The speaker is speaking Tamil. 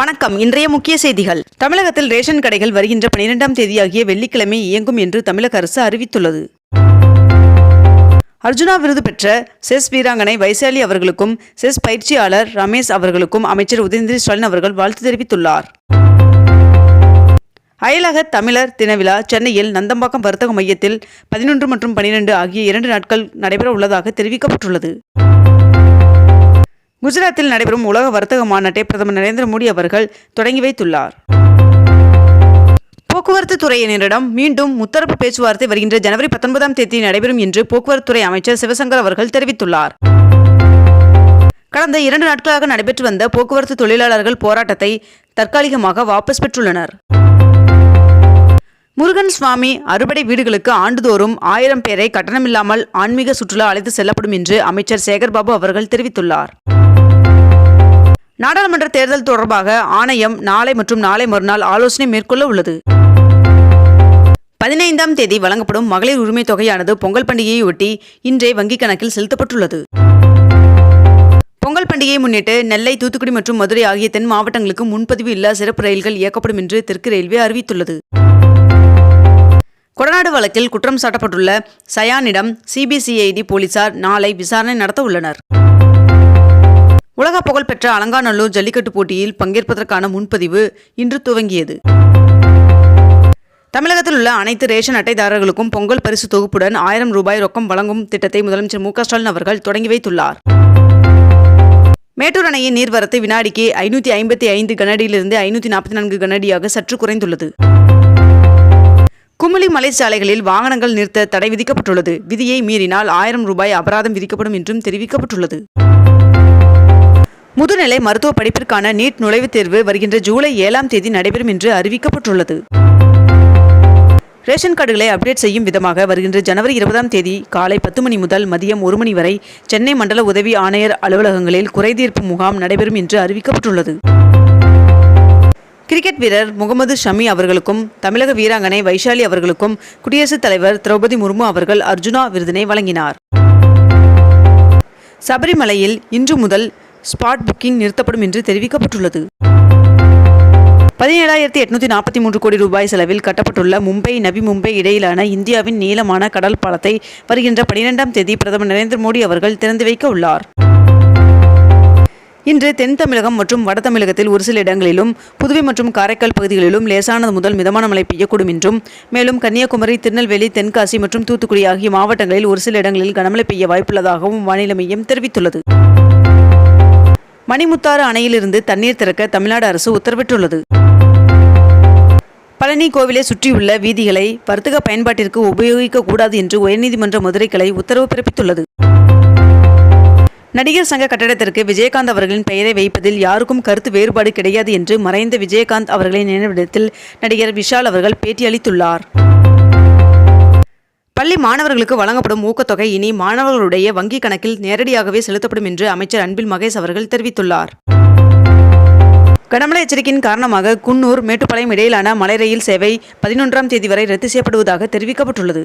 வணக்கம். இன்றைய முக்கிய செய்திகள். தமிழகத்தில் ரேஷன் கடைகள் வருகின்ற பனிரெண்டாம் தேதியாகிய வெள்ளிக்கிழமை இயங்கும் என்று தமிழக அரசு அறிவித்துள்ளது. அர்ஜுனா விருது பெற்ற செஸ் வீராங்கனை வைசாலி அவர்களுக்கும் செஸ் பயிற்சியாளர் ரமேஷ் அவர்களுக்கும் அமைச்சர் உதயநிதி ஸ்டாலின் அவர்கள் வாழ்த்து தெரிவித்துள்ளார். அயலக தமிழர் தின விழா சென்னையில் நந்தம்பாக்கம் வர்த்தக மையத்தில் பதினொன்று மற்றும் பனிரெண்டு ஆகிய இரண்டு நாட்கள் நடைபெற உள்ளதாக தெரிவிக்கப்பட்டுள்ளது. குஜராத்தில் நடைபெறும் உலக வர்த்தக மாநாட்டை பிரதமர் நரேந்திர மோடி அவர்கள் தொடங்கி வைத்துள்ளார். போக்குவரத்து துறையினரிடம் மீண்டும் முத்தரப்பு பேச்சுவார்த்தை வருகின்ற ஜனவரி பத்தொன்பதாம் தேதி நடைபெறும் என்று போக்குவரத்துறை அமைச்சர் சிவசங்கர் அவர்கள் தெரிவித்துள்ளார். கடந்த இரண்டு நாட்களாக நடைபெற்று வந்த போக்குவரத்து தொழிலாளர்கள் போராட்டத்தை தற்காலிகமாக வாபஸ் பெற்றுள்ளனர். முருகன் சுவாமி அறுபடை வீடுகளுக்கு ஆண்டுதோறும் ஆயிரம் பேரை கட்டணமில்லாமல் ஆன்மீக சுற்றுலா அழைத்து செல்லப்படும் என்று அமைச்சர் சேகர்பாபு அவர்கள் தெரிவித்துள்ளார். நாடாளுமன்ற தேர்தல் தொடர்பாக ஆணையம் நாளை மற்றும் நாளை மறுநாள் ஆலோசனை மேற்கொள்ள உள்ளது. பதினைந்தாம் தேதி வழங்கப்படும் மகளிர் உரிமை தொகையானது பொங்கல் பண்டிகையை ஒட்டி இன்றே வங்கிக் கணக்கில் செலுத்தப்பட்டுள்ளது. பொங்கல் பண்டிகையை முன்னிட்டு நெல்லை தூத்துக்குடி மற்றும் மதுரை ஆகிய தென் மாவட்டங்களுக்கு முன்பதிவு இல்லா சிறப்பு ரயில்கள் இயக்கப்படும் என்று தெற்கு ரயில்வே அறிவித்துள்ளது. கொடநாடு வழக்கில் குற்றம் சாட்டப்பட்டுள்ள சயானிடம் சிபிசிஐடி போலீசார் நாளை விசாரணை நடத்த உள்ளனர். உலக புகழ்பெற்ற அலங்காநல்லூர் ஜல்லிக்கட்டு போட்டியில் பங்கேற்பதற்கான முன்பதிவு இன்று துவங்கியது. தமிழகத்தில் உள்ள அனைத்து ரேஷன் அட்டைதாரர்களுக்கும் பொங்கல் பரிசு தொகுப்புடன் ஆயிரம் ரூபாய் ரொக்கம் வழங்கும் திட்டத்தை முதலமைச்சர் மு ஸ்டாலின் அவர்கள் தொடங்கி வைத்துள்ளார். மேட்டூர் அணையின் நீர்வரத்து வினாடிக்கு ஐநூற்றி ஐம்பத்தி ஐந்து கனடியிலிருந்து ஐநூற்றி நாற்பத்தி நான்கு கனடியாக சற்று குறைந்துள்ளது. குமுளி மலைச்சாலைகளில் வாகனங்கள் நிறுத்த தடை விதிக்கப்பட்டுள்ளது. விதியை மீறினால் ஆயிரம் ரூபாய் அபராதம் விதிக்கப்படும் என்றும் தெரிவிக்கப்பட்டுள்ளது. முதுநிலை மருத்துவ படிப்பிற்கான நீட் நுழைவுத் தேர்வு வருகின்ற ஜூலை ஏழாம் தேதி நடைபெறும் என்று அறிவிக்கப்பட்டுள்ளது. ரேஷன் கார்டுகளை அப்டேட் செய்யும் விதமாக வருகின்ற ஜனவரி இருபதாம் தேதி காலை பத்து மணி முதல் மதியம் ஒரு மணி வரை சென்னை மண்டல உதவி ஆணையர் அலுவலகங்களில் குறைதீர்ப்பு முகாம் நடைபெறும் என்று அறிவிக்கப்பட்டுள்ளது. கிரிக்கெட் வீரர் முகமது ஷமி அவர்களுக்கும் தமிழக வீராங்கனை வைஷாலி அவர்களுக்கும் குடியரசுத் தலைவர் திரௌபதி முர்மு அவர்கள் அர்ஜுனா விருதினை வழங்கினார். சபரிமலையில் இன்று முதல் ஸ்பாட் புக்கிங் நிறுத்தப்படும் என்று தெரிவிக்கப்பட்டுள்ளது. பதினேழாயிரத்தி எட்நூத்தி நாற்பத்தி மூன்று கோடி ரூபாய் செலவில் கட்டப்பட்டுள்ள மும்பை நவி மும்பை இடையிலான இந்தியாவின் நீளமான கடல் பாலத்தை வருகின்ற பனிரெண்டாம் தேதி பிரதமர் நரேந்திர மோடி அவர்கள் திறந்து வைக்க உள்ளார். இன்று தென் தமிழகம் மற்றும் வட தமிழகத்தில் ஒரு சில இடங்களிலும் புதுவை மற்றும் காரைக்கால் பகுதிகளிலும் லேசானது முதல் மிதமான மழை பெய்யக்கூடும் என்றும் மேலும் கன்னியாகுமரி திருநெல்வேலி தென்காசி மற்றும் தூத்துக்குடி ஆகிய மாவட்டங்களில் ஒரு சில இடங்களில் கனமழை பெய்ய வாய்ப்புள்ளதாகவும் வானிலை மையம் தெரிவித்துள்ளது. மணிமுத்தாறு அணையிலிருந்து தண்ணீர் திறக்க தமிழ்நாடு அரசு உத்தரவிட்டுள்ளது. பழனி கோவிலை சுற்றியுள்ள வீதிகளை வர்த்தக பயன்பாட்டிற்கு உபயோகிக்கக்கூடாது என்று உயர்நீதிமன்ற மதுரை கிளை உத்தரவு பிறப்பித்துள்ளது. நடிகர் சங்க கட்டடத்திற்கு விஜயகாந்த் அவர்களின் பெயரை வைப்பதில் யாருக்கும் கருத்து வேறுபாடு கிடையாது என்று மறைந்த விஜயகாந்த் அவர்களின் நினைவிடத்தில் நடிகர் விஷால் அவர்கள் பேட்டியளித்துள்ளார் பள்ளி மாணவர்களுக்கு வழங்கப்படும் ஊக்கத்தொகை இனி மாணவர்களுடைய வங்கிக் கணக்கில் நேரடியாகவே செலுத்தப்படும் என்று அமைச்சர் அன்பில் மகேஷ் அவர்கள் தெரிவித்துள்ளார். கனமழை எச்சரிக்கையின் காரணமாக குன்னூர் மேட்டுப்பாளையம் இடையிலான மலை ரயில் சேவை பதினொன்றாம் தேதி வரை ரத்து செய்யப்படுவதாக தெரிவிக்கப்பட்டுள்ளது.